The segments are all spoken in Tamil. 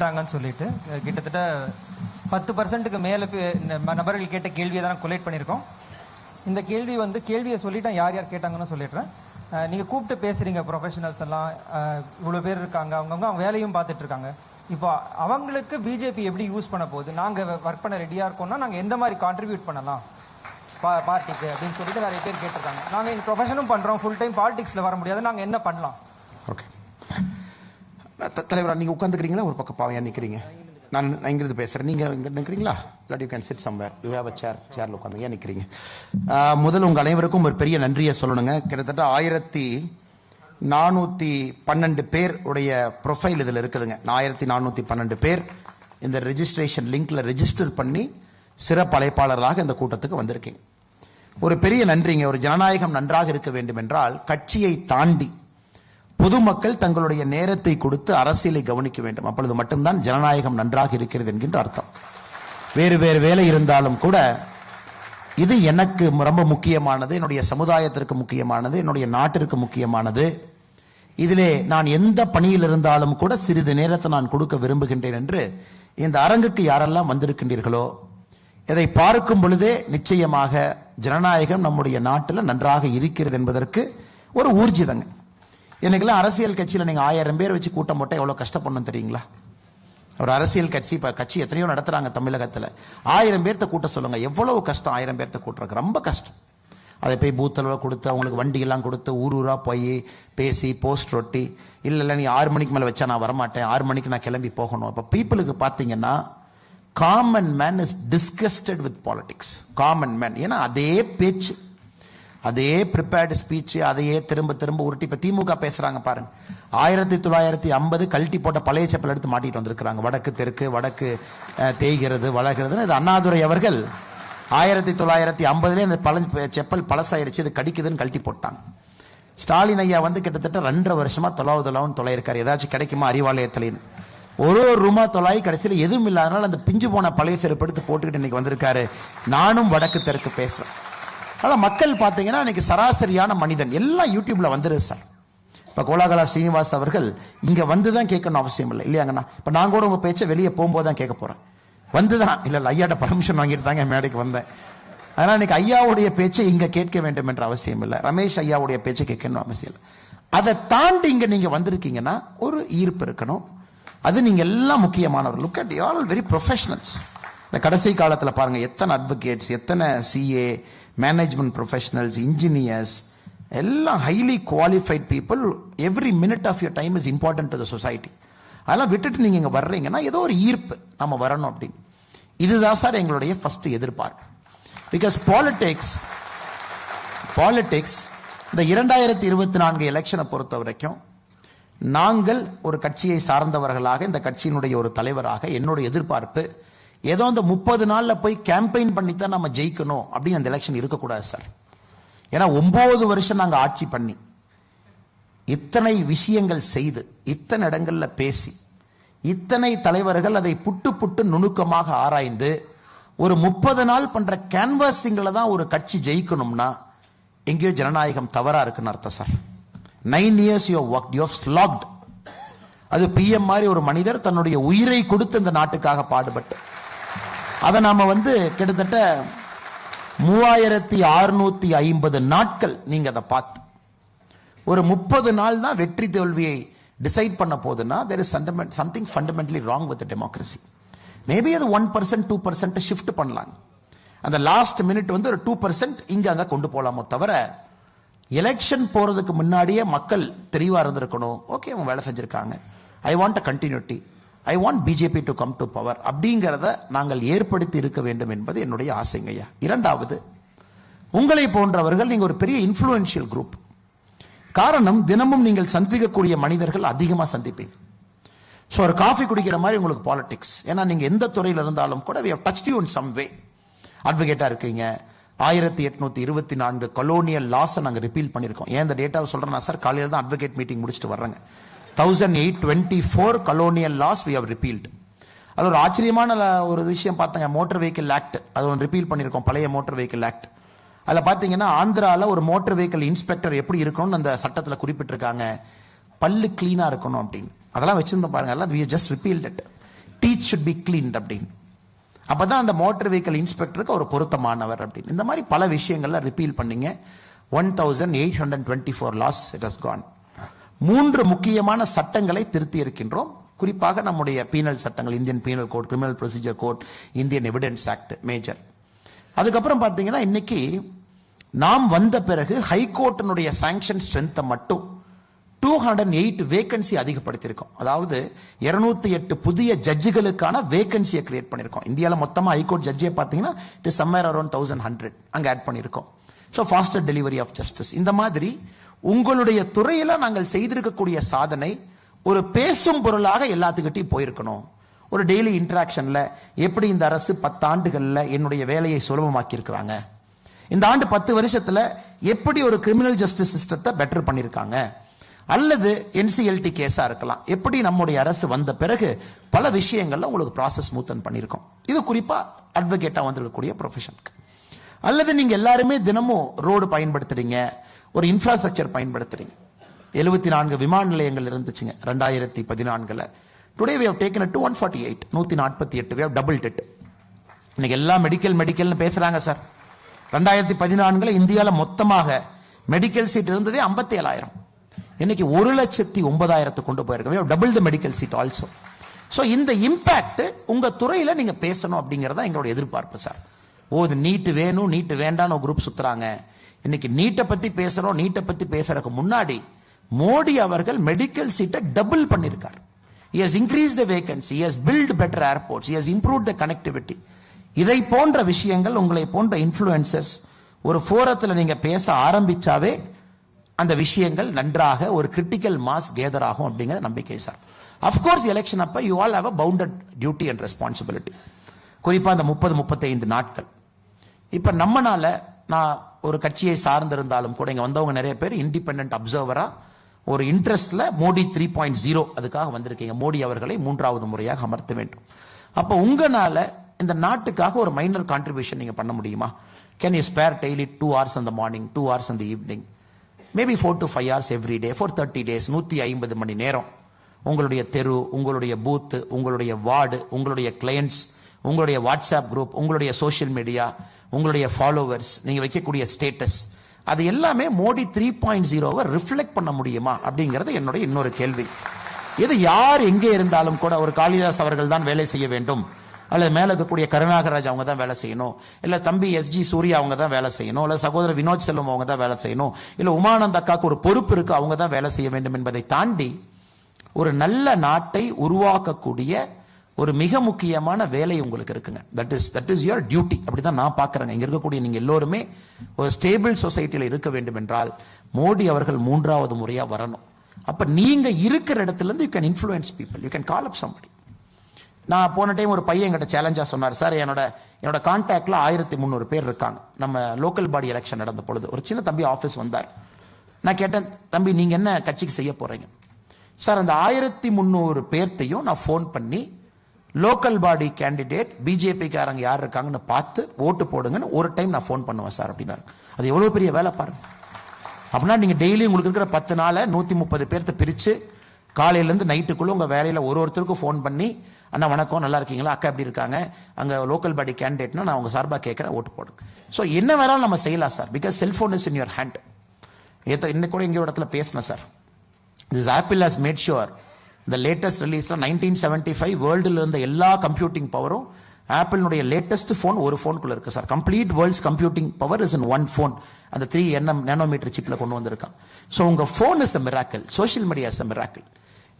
கேட்டாங்கன்னு சொல்லிட்டு கிட்டத்தட்ட பத்து பர்சன்ட்டுக்கு மேலே நபர்கள் கேட்ட கேள்வியை தான் கொலேட் பண்ணியிருக்கோம். இந்த கேள்வி வந்து கேள்வியை சொல்லிட்டேன் யார் யார் கேட்டாங்கன்னு சொல்லிடுறேன். நீங்கள் கூப்பிட்டு பேசுகிறீங்க ப்ரொஃபஷனல்ஸ் எல்லாம் இவ்வளோ பேர் இருக்காங்க அவங்கவுங்க அவங்க வேலையும் பார்த்துட்டு இருக்காங்க. இப்போ அவங்களுக்கு பிஜேபி எப்படி யூஸ் பண்ண போகுது? நாங்கள் ஒர்க் பண்ண ரெடியாக இருக்கோம்னா நாங்கள் எந்த மாதிரி கான்ட்ரிபியூட் பண்ணலாம்? பா பார்ட்டிக்கு அப்படின்னு சொல்லிட்டு நிறைய பேர் கேட்டிருக்காங்க. நாங்கள் எங்கள் ப்ரொஃபஷனும் பண்ணுறோம் ஃபுல் டைம் பாலிடிக்ஸில் வர முடியாது நாங்கள் என்ன பண்ணலாம்? ஓகே தலைவரா நீங்க உட்காந்துக்கிறீங்களா ஒரு பக்கம் பாவையா நிக்கிறீங்க. நான் இங்கிருந்து பேசுறேன். நீங்க இங்க நிக்கிறீங்களா? இல்லாட்டி you can sit somewhere you have a chair சேர்ல உட்காந்து ஏன் நிக்கிறீங்க? முதல் உங்கள் உங்க அனைவருக்கும் ஒரு பெரிய நன்றியை சொல்லணுங்க. கிட்டத்தட்ட ஆயிரத்தி நானூத்தி பன்னெண்டு பேர் உடைய ப்ரொஃபைல் இதில் இருக்குதுங்க. ஆயிரத்தி நானூத்தி பன்னெண்டு பேர் இந்த ரெஜிஸ்ட்ரேஷன் லிங்க்ல ரெஜிஸ்டர் பண்ணி சிறப்பு அழைப்பாளர்களாக இந்த கூட்டத்துக்கு வந்திருக்கீங்க ஒரு பெரிய நன்றிங்க. ஒரு ஜனநாயகம் நன்றாக இருக்க வேண்டும் என்றால் கட்சியை தாண்டி பொதுமக்கள் தங்களுடைய நேரத்தை கொடுத்து அரசியலை கவனிக்க வேண்டும். அப்பொழுது மட்டும்தான் ஜனநாயகம் நன்றாக இருக்கிறது என்கின்ற அர்த்தம். வேறு வேறு வேலை இருந்தாலும் கூட இது எனக்கு ரொம்ப முக்கியமானது என்னுடைய சமுதாயத்திற்கு முக்கியமானது என்னுடைய நாட்டிற்கு முக்கியமானது. இதிலே நான் எந்த பணியில் இருந்தாலும் கூட சிறிது நேரத்தை நான் கொடுக்க விரும்புகின்றேன் என்று இந்த அரங்குக்கு யாரெல்லாம் வந்திருக்கின்றீர்களோ இதை பார்க்கும் பொழுதே நிச்சயமாக ஜனநாயகம் நம்முடைய நாட்டில் நன்றாக இருக்கிறது என்பதற்கு ஒரு ஊர்ஜிதங்க. இன்றைக்கெல்லாம் அரசியல் கட்சியில் நீங்கள் ஆயிரம் பேர் வச்சு கூட்டம் போட்டால் எவ்வளோ கஷ்டப்படணும் தெரியுங்களா? ஒரு அரசியல் கட்சி இப்போ கட்சி எத்தனையோ நடத்துகிறாங்க தமிழகத்தில். ஆயிரம் பேர்த்த கூட்ட சொல்லுங்கள் எவ்வளவு கஷ்டம் ஆயிரம் பேர்த்த கூட்டுறதுக்கு? ரொம்ப கஷ்டம். அதை போய் பூத்தளவில் கொடுத்து அவங்களுக்கு வண்டியெல்லாம் கொடுத்து ஊர் ஊராக போய் பேசி போஸ்ட் ரொட்டி. இல்லை இல்லை நீ ஆறு மணிக்கு மேலே வச்சா நான் வரமாட்டேன். ஆறு மணிக்கு நான் கிளம்பி போகணும். அப்போ பீப்புளுக்கு பார்த்தீங்கன்னா common man is disgusted with politics common man ஏன்னா அதே பேச்சு. அதே ப்ரிப்பேர்டு ஸ்பீச் அதையே திரும்ப திரும்ப உருட்டி இப்போ திமுக பேசுகிறாங்க பாருங்கள் ஆயிரத்தி தொள்ளாயிரத்தி ஐம்பது கழட்டி போட்ட பழைய செப்பல் எடுத்து மாட்டிட்டு வந்திருக்கிறாங்க. வடக்கு தெற்கு வடக்கு தேய்கிறது வளர்கிறதுன்னு இது அண்ணாதுரை அவர்கள் ஆயிரத்தி தொள்ளாயிரத்தி ஐம்பதுலேயே இந்த பழ செப்பல் பழசாயிருச்சு இது கடிக்குதுன்னு கழட்டி போட்டாங்க. ஸ்டாலின் ஐயா வந்து கிட்டத்தட்ட ரெண்டரை வருஷமாக தொலாவு தொலாவுன்னு தொலையிருக்காரு. ஏதாச்சும் கிடைக்குமா அறிவாலயத்துலேன்னு. ஒரு ஒரு ரூமா தொலாய் கடைசியில் எதுவும் இல்லாதனால அந்த பிஞ்சு போன பழைய செருப்பு எடுத்து போட்டுக்கிட்டு இன்னைக்கு வந்திருக்காரு. நானும் வடக்கு தெற்கு பேசுவேன் ஆனால் மக்கள் பார்த்தீங்கன்னா இன்னைக்கு சராசரியான மனிதன். எல்லாம் யூடியூப்பில் வந்துடுது சார் இப்போ கோலாகலா ஸ்ரீனிவாஸ் அவர்கள் இங்கே வந்து தான் கேட்கணும் அவசியம் இல்லை. இல்லையாங்கண்ணா இப்போ நான் கூட உங்கள் பேச்சை வெளியே போகும்போது தான் கேட்க போகிறேன் வந்து தான் இல்லை இல்லை ஐயாட்ட பர்மிஷன் வாங்கிட்டு தாங்க மேடைக்கு வந்தேன். அதனால் இன்னைக்கு ஐயாவுடைய பேச்சை இங்கே கேட்க வேண்டும் என்ற அவசியம் இல்லை. ரமேஷ் ஐயாவுடைய பேச்சை கேட்கணும் அவசியம் இல்லை. அதை தாண்டி இங்கே நீங்கள் வந்திருக்கீங்கன்னா ஒரு ஈர்ப்பு இருக்கணும். அது நீங்கள் எல்லாம் முக்கியமானவர். Look at all very professionals இந்த கடைசி காலத்தில் பாருங்கள் எத்தனை அட்வொகேட்ஸ் எத்தனை சிஏ மேனேஜ்மெண்ட் ப்ரொஃபஷனல்ஸ் இன்ஜினியர்ஸ் எல்லாம் highly qualified people every minute of your time is important to the society அதெல்லாம் விட்டுட்டு நீங்கள் இங்கே வர்றீங்கன்னா ஏதோ ஒரு ஈர்ப்பு நம்ம வரணும் அப்படின்னு. இதுதான் சார் எங்களுடைய ஃபர்ஸ்ட் எதிர்பார்ப்பு. பிகாஸ் பாலிடிக்ஸ் பாலிடிக்ஸ் இந்த இரண்டாயிரத்தி இருபத்தி நான்கு எலெக்ஷனை பொறுத்த வரைக்கும் நாங்கள் ஒரு கட்சியை சார்ந்தவர்களாக இந்த கட்சியினுடைய ஒரு தலைவராக என்னுடைய எதிர்பார்ப்பு ஏதோ அந்த முப்பது நாளில் போய் கேம்பெயின் தான் நம்ம ஜெயிக்கணும் அப்படின்னு அந்த எலெக்ஷன் இருக்கக்கூடாது சார் ஏன்னா ஒம்பது வருஷம் நாங்கள் ஆட்சி பண்ணி இத்தனை விஷயங்கள் செய்து இத்தனை இடங்களில் பேசி இத்தனை தலைவர்கள் அதை புட்டு புட்டு நுணுக்கமாக ஆராய்ந்து ஒரு முப்பது நாள் பண்ற கேன்வாசிங்ல தான் ஒரு கட்சி ஜெயிக்கணும்னா எங்கேயோ ஜனநாயகம் தவறா இருக்குன்னு அர்த்தம் sir nine years you work you slogged அது பிஎம் மாதிரி ஒரு மனிதர் தன்னுடைய உயிரை கொடுத்து இந்த நாட்டுக்காக பாடுபட்டு அதை நாம் வந்து கிட்டத்தட்ட மூவாயிரத்தி அறுநூத்தி ஐம்பது நாட்கள் நீங்கள் அதை பார்த்து. ஒரு முப்பது நாள் தான் வெற்றி தோல்வியை டிசைட் பண்ண போதுன்னா there is something fundamentally wrong with democracy maybe அது one percent two percent shift பண்ணலாங்க அந்த லாஸ்ட் மினிட் வந்து ஒரு டூ பர்சன்ட் இங்கே அங்கே கொண்டு போகலாமோ தவிர எலெக்ஷன் போகிறதுக்கு முன்னாடியே மக்கள் தெளிவாக இருந்திருக்கணும். ஓகே அவங்க வேலை செஞ்சுருக்காங்க. I want a continuity I want BJP to come to power அப்படிங்கிறத நாங்கள் ஏற்படுத்தி இருக்க வேண்டும் என்பது என்னுடைய ஆசைங்கய்யா இரண்டாவது உங்களை போன்றவர்கள் நீங்கள் ஒரு பெரிய இன்ஃப்ளூயன்ஷியல் குரூப் காரணம் தினமும் நீங்கள் சந்திக்கக்கூடிய மனிதர்கள் அதிகமாக சந்திப்பீங்க. ஸோ ஒரு காஃபி குடிக்கிற மாதிரி உங்களுக்கு பாலிடிக்ஸ் ஏன்னா நீங்கள் எந்த துறையில் இருந்தாலும் கூட we touch you in some way அட்வொகேட்டாக இருக்கீங்க. ஆயிரத்தி எட்நூத்தி இருபத்தி நான்கு கொலோனியல் லாஸை நாங்கள் ரிப்பீல் பண்ணியிருக்கோம். ஏன் இந்த டேட்டாவை சொல்கிறேன்னா சார் காலையில் தான் அட்வொகேட் மீட்டிங் முடிச்சுட்டு வர்றேங்க. Thousand eight twenty four colonial laws we have repealed அது ஒரு ஆச்சரியமான ஒரு விஷயம் பார்த்தங்க. மோட்டர் வெஹிக்கிள் ஆக்ட் அது ஒன்று ரிப்பீல் பண்ணியிருக்கோம். பழைய மோட்டர் வெஹிக்கிள் ஆக்ட் அதில் பார்த்தீங்கன்னா ஆந்திராவில் ஒரு மோட்டர் வெஹிக்கிள் இன்ஸ்பெக்டர் எப்படி இருக்கணும்னு அந்த சட்டத்தில் குறிப்பிட்டிருக்காங்க. பல்லு க்ளீனாக இருக்கணும் அப்படின்னு. அதெல்லாம் வச்சுருந்தோம் பாருங்க. அதெல்லாம் we just repealed it teach should be cleaned அப்படின்னு. அப்பதான் அந்த மோட்டர் வெஹிக்கல் இன்ஸ்பெக்டருக்கு ஒரு பொருத்தமானவர் அப்படின்னு. இந்த மாதிரி பல விஷயங்கள்லாம் ரிப்பீல் பண்ணிங்க. One thousand eight hundred twenty four laws it has gone மூன்று முக்கியமான சட்டங்களை திருத்தி இருக்கின்றோம். குறிப்பாக நம்முடைய பீனல் சட்டங்கள் Indian penal code criminal procedure code Indian evidence act major அதுக்கப்புறம் பார்த்தீங்கன்னா இன்னைக்கு நாம் வந்த பிறகு ஹைகோர்ட்டினுடைய சாங்ஷன் ஸ்ட்ரென்த்தை மட்டும் டூ ஹண்ட்ரட் எயிட் வேகன்சி அதிகப்படுத்தியிருக்கோம். அதாவது இருநூத்தி எட்டு புதிய ஜட்ஜுகளுக்கான வேகன்சியை கிரியேட் பண்ணியிருக்கோம். இந்தியாவில் மொத்தமாக ஹைகோர்ட் ஜட்ஜே பார்த்தீங்கன்னா it somewhere around thousand hundred அங்கே ஆட் பண்ணியிருக்கோம். So faster delivery of justice இந்த மாதிரி உங்களுடைய துறையில நாங்கள் செய்திருக்கக்கூடிய சாதனை ஒரு பேசும் பொருளாக எல்லாத்துக்கிட்டையும் போயிருக்கணும். ஒரு டெய்லி இன்ட்ராக்ஷனில் எப்படி இந்த அரசு பத்தாண்டுகளில் என்னுடைய வேலையை சுலபமாக்கி இருக்கிறாங்க இந்த ஆண்டு பத்து வருஷத்துல எப்படி ஒரு கிரிமினல் ஜஸ்டிஸ் சிஸ்டத்தை பெட்டர் பண்ணியிருக்காங்க? அல்லது என்சிஎல்டி கேஸா இருக்கலாம். எப்படி நம்முடைய அரசு வந்த பிறகு பல விஷயங்கள்ல உங்களுக்கு ப்ராசஸ் மூத்தன் பண்ணியிருக்கோம். இது குறிப்பா அட்வொகேட்டா வந்திருக்கக்கூடிய ப்ரொஃபஷனுக்கு அல்லது நீங்க எல்லாருமே தினமும் ரோடு பயன்படுத்துறீங்க. ஒரு இன்ஃப்ராஸ்ட்ரக்சர் பயன்படுத்துறீங்க. எழுபத்தி நான்கு விமான நிலையங்கள் இருந்துச்சுங்க ரெண்டாயிரத்தி பதினான்கில். Today we have taken two one forty eight நூற்றி நாற்பத்தி எட்டு வி ஹவ் டபுள் டெட் இன்னைக்கு எல்லாம் மெடிக்கல் மெடிக்கல்னு பேசுகிறாங்க சார் ரெண்டாயிரத்தி பதினான்கில் இந்தியாவில் மொத்தமாக மெடிக்கல் சீட் இருந்ததே ஐம்பத்தி ஏழாயிரம் இன்னைக்கு ஒரு லட்சத்தி ஒன்பதாயிரத்து கொண்டு போயிருக்கவே double the medical seat also so இந்த இம்பேக்ட் உங்கள் துறையில் நீங்கள் பேசணும் அப்படிங்கறதா எங்களோட எதிர்பார்ப்பு சார் ஓ இது நீட்டு வேணும் நீட்டு வேண்டான்னு ஒரு குரூப் சுற்றுறாங்க இன்னைக்கு நீட்டை பத்தி பேசுறோம் நீட்டை பத்தி பேசுறதுக்கு முன்னாடி மோடி அவர்கள் மெடிக்கல் சீட்டை டபுள் பண்ணியிருக்கார் is increase the vacancy is build better airports is improve the connectivity இதை போன்ற விஷயங்கள் உங்களை போன்ற இன்ஃப்ளூயன்சஸ் ஒரு ஃபோரத்தில் நீங்க பேச ஆரம்பிச்சாவே அந்த விஷயங்கள் நன்றாக ஒரு கிரிட்டிக்கல் மாஸ் கேதர் ஆகும் அப்படிங்கிற நம்பிக்கை சார். அஃப்கோர்ஸ் எலெக்ஷன் அப்ப you all have a bounded duty and responsibility குறிப்பாக அந்த முப்பது முப்பத்தைந்து நாட்கள். இப்போ நம்மனால நான் ஒரு கட்சியை சார்ந்திருந்தாலும் கூட இங்கே வந்தவங்க நிறைய பேர் இண்டிபெண்ட் அப்சர்வராக ஒரு இன்ட்ரெஸ்டில் மோடி த்ரீ பாயிண்ட் ஜீரோ அதுக்காக வந்திருக்கீங்க மோடி அவர்களை மூன்றாவது முறையாக அமர்த்த வேண்டும். அப்போ உங்களால இந்த நாட்டுக்காக ஒரு மைனர் கான்ட்ரிபியூஷன் நீங்கள் பண்ண முடியுமா? Can you spare daily two hours அந்த மார்னிங் டூ ஹவர்ஸ் அந்த evening maybe four to five hours every day for thirty days நூற்றி ஐம்பது மணி நேரம். உங்களுடைய தெரு உங்களுடைய பூத்து உங்களுடைய வார்டு உங்களுடைய கிளையண்ட்ஸ் உங்களுடைய வாட்ஸ்அப் குரூப் உங்களுடைய சோஷியல் மீடியா உங்களுடைய ஃபாலோவர்ஸ் நீங்கள் வைக்கக்கூடிய ஸ்டேட்டஸ் அது எல்லாமே மோடி த்ரீ பாயிண்ட் ஜீரோவை ரிஃப்ளெக்ட் பண்ண முடியுமா அப்படிங்கிறது என்னுடைய இன்னொரு கேள்வி. இது யார் எங்கே இருந்தாலும் கூட ஒரு காளிதாஸ் அவர்கள் தான் வேலை செய்ய வேண்டும். அல்லது மேலே இருக்கக்கூடிய கருணாகராஜ் அவங்க தான் வேலை செய்யணும். இல்லை தம்பி எஸ்ஜி சூர்யா அவங்க தான் வேலை செய்யணும். இல்லை சகோதரர் வினோத் செல்வம் அவங்க தான் வேலை செய்யணும். இல்லை உமானந்த அக்காக்கு ஒரு பொறுப்பு இருக்கு அவங்க தான் வேலை செய்ய வேண்டும் என்பதை தாண்டி ஒரு நல்ல நாட்டை உருவாக்கக்கூடிய ஒரு மிக முக்கியமான வேலை உங்களுக்கு இருக்குங்க. That is that is your duty அப்படிதான் நான் பார்க்குறேங்க. இங்க இருக்கக்கூடிய நீங்க எல்லோருமே ஒரு ஸ்டேபிள் சொசைட்டியில் இருக்க வேண்டும் என்றால் மோடி அவர்கள் மூன்றாவது முறையா வரணும். அப்ப நீங்க இருக்கிற இடத்துல இருந்து you can influence people you can call up somebody நான் போன டைம் ஒரு பையன் என்கிட்ட சேலஞ்சா சொன்னார். சார் என்னோட என்னோட கான்டாக்ட்ல ஆயிரத்தி முந்நூறு பேர் இருக்காங்க. நம்ம லோக்கல் பாடி எலெக்ஷன் நடந்த பொழுது. ஒரு சின்ன தம்பி ஆஃபீஸ் வந்தார். நான் கேட்டேன் தம்பி நீங்க என்ன கட்சிக்கு செய்ய போறீங்க? சார் அந்த ஆயிரத்தி முந்நூறு பேர்த்தையும் நான் ஃபோன் பண்ணி லோக்கல் பாடி கேண்டிடேட் பிஜேபிக்காரங்க யார் இருக்காங்கன்னு பார்த்து ஓட்டு போடுங்கன்னு ஒரு டைம் நான் ஃபோன் பண்ணுவேன் சார் அப்படின்னாரு. அது எவ்வளோ பெரிய வேலை பாருங்க. அப்படின்னா நீங்கள் டெய்லி உங்களுக்கு இருக்கிற பத்து நாளை நூற்றி முப்பது பேர்த்த பிரித்து காலையிலேருந்து நைட்டுக்குள்ளே உங்கள் வேலையில் ஒரு ஒருத்தருக்கும் ஃபோன் பண்ணி அண்ணா வணக்கம் நல்லா இருக்கீங்களா? அக்கா எப்படி இருக்காங்க? அங்கே லோக்கல் பாடி கேண்டிடேட்னா நான் உங்கள் சார்பாக கேட்குறேன் ஓட்டு போடுங்க. ஸோ என்ன வேணாலும் நம்ம செய்யலாம் sir. Because cellphone is in your hand ஏற்ற இன்னைக்கு கூட இங்கே ஒரு இடத்துல பேசினேன் sir. This Apple has made sure இந்த லேட்டஸ்ட் ரிலீஸில் நைன்டீன் செவன்டி ஃபைவ் வேர்ல்டில் இருந்த எல்லா கம்ப்யூட்டிங் பவரும் ஆப்பிளினுடைய லேட்டஸ்ட் ஃபோன் ஒரு ஃபோனுக்குள்ளே இருக்குது sir complete world's computing power is in one phone அந்த த்ரீ என்எம் நேனோமீட்டர் சிப்பில் கொண்டு வந்திருக்கான். ஸோ உங்கள் phone is a miracle social media is a miracle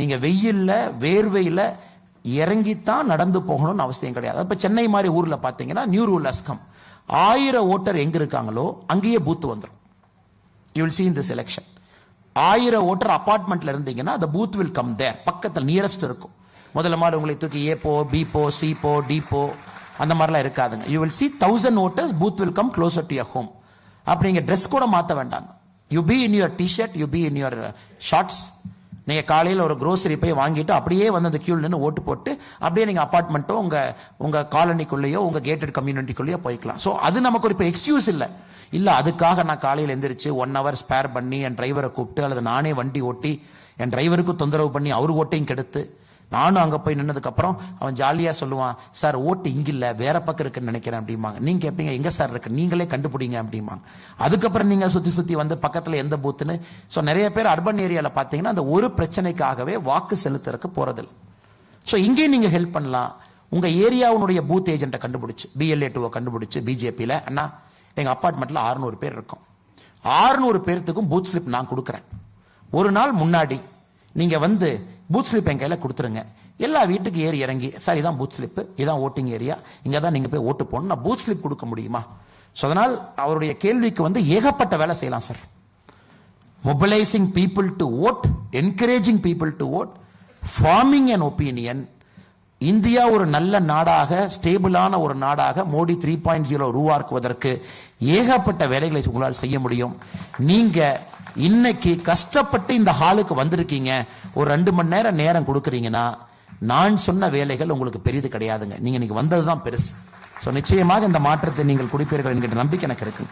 நீங்கள் வெயிலில் வேர்வையில் இறங்கித்தான் நடந்து போகணும்னு அவசியம் கிடையாது. இப்போ சென்னை மாதிரி ஊரில் பார்த்தீங்கன்னா நியூ ரூல் அஸ்கம் ஆயிரம் ஓட்டர் எங்கே இருக்காங்களோ அங்கேயே பூத்து வந்துடும் you will see the selection ஆயிரம் ஓட்டர் அப்பார்ட்மெண்ட்ல இருந்தீங்கன்னா அந்த பூத் வில் கம் தேர் பக்கத்தில் நியரஸ்ட் இருக்கும். முதல்ல மாதிரி உங்களை தூக்கி ஏ போ பி போ சி போ டி போ அந்த மாதிரிலாம் இருக்காதுங்க. You will see thousand voters booth will come closer to your home அப்படிங்க ட்ரெஸ் கூட மாற்ற வேண்டாங்க. You be in your T shirt you be in your shorts நீங்கள் காலையில் ஒரு க்ரோசரி போய் வாங்கிட்டு அப்படியே வந்து அந்த கியூல நின்று ஓட்டு போட்டு அப்படியே நீங்கள் அப்பார்ட்மெண்ட்டோ உங்கள் உங்கள் காலனிக்குள்ளேயோ உங்கள் கேட்டட் கம்யூனிட்டிக்குள்ளேயோ போய்க்கலாம். ஸோ அது நமக்கு ஒரு இப்போ எக்ஸ்கியூஸ் இல்லை. இல்லை அதுக்காக நான் காலையில் எந்திரிச்சு ஒன் ஹவர் ஸ்பேர் பண்ணி என் டிரைவரை கூப்பிட்டு அல்லது நானே வண்டி ஓட்டி என் டிரைவருக்கு தொந்தரவு பண்ணி அவர் ஓட்டையும் கெடுத்து நானும் அங்கே போய் நின்னதுக்கப்புறம் அவன் ஜாலியாக சொல்லுவான் சார் ஓட்டு இங்கே இல்லை வேற பக்கம் இருக்குன்னு நினைக்கிறேன் அப்படிம்பாங்க. நீங்கள் கேட்பீங்க எங்கே சார் இருக்கு? நீங்களே கண்டுபிடிங்க அப்படிம்பாங்க. அதுக்கப்புறம் நீங்கள் சுற்றி சுற்றி வந்து பக்கத்தில் எந்த பூத்துன்னு ஸோ நிறைய பேர் அர்பன் ஏரியாவில் பார்த்தீங்கன்னா அந்த ஒரு பிரச்சனைக்காகவே வாக்கு செலுத்துறதுக்கு போகிறதில்ல ஸோ இங்கேயும் நீங்கள் ஹெல்ப் பண்ணலாம். உங்கள் ஏரியாவுடைய பூத் ஏஜென்ட்டை கண்டுபிடிச்சி பிஎல்ஏ டூவை கண்டுபிடிச்சி பிஜேபியில் அண்ணா எங்கள் அப்பார்ட்மெண்ட்டில் ஆறுநூறு பேர் இருக்கும். 600 பேர்த்துக்கும் பூத் ஸ்லிப் நான் கொடுக்குறேன். ஒரு நாள் முன்னாடி நீங்கள் வந்து பூத் ஸ்லிப் என் கையில் கொடுத்துருங்க. எல்லா வீட்டுக்கு ஏறி இறங்கி சார் இதான் பூத் ஸ்லிப்பு இதான் ஓட்டிங் ஏரியா இங்கே தான் நீங்கள் போய் ஓட்டு போடணும். நான் பூத் ஸ்லிப் கொடுக்க முடியுமா? ஸோ அதனால் அவருடைய கேள்விக்கு வந்து ஏகப்பட்ட வேலை செய்யலாம் sir. Mobilising people to vote encouraging people to vote forming and opinion India ஒரு நல்ல நாடாக ஸ்டேபிளான ஒரு நாடாக மோடி த்ரீ பாயிண்ட் ஜீரோ உருவாக்குவதற்கு ஏகப்பட்ட வேலைகளை உங்களால் செய்ய முடியும். நீங்க இன்னைக்கு கஷ்டப்பட்டு இந்த ஹாலுக்கு வந்திருக்கீங்க. ஒரு ரெண்டு மணி நேரம் நேரம் கொடுக்குறீங்கன்னா நான் சொன்ன வேலைகள் உங்களுக்கு பெரிது கிடையாதுங்க. நீங்க இன்னைக்கு வந்ததுதான் பெருசு. ஸோ நிச்சயமாக இந்த மாற்றத்தை நீங்கள் குடிப்பீர்கள் என்கிற நம்பிக்கை எனக்கு இருக்குது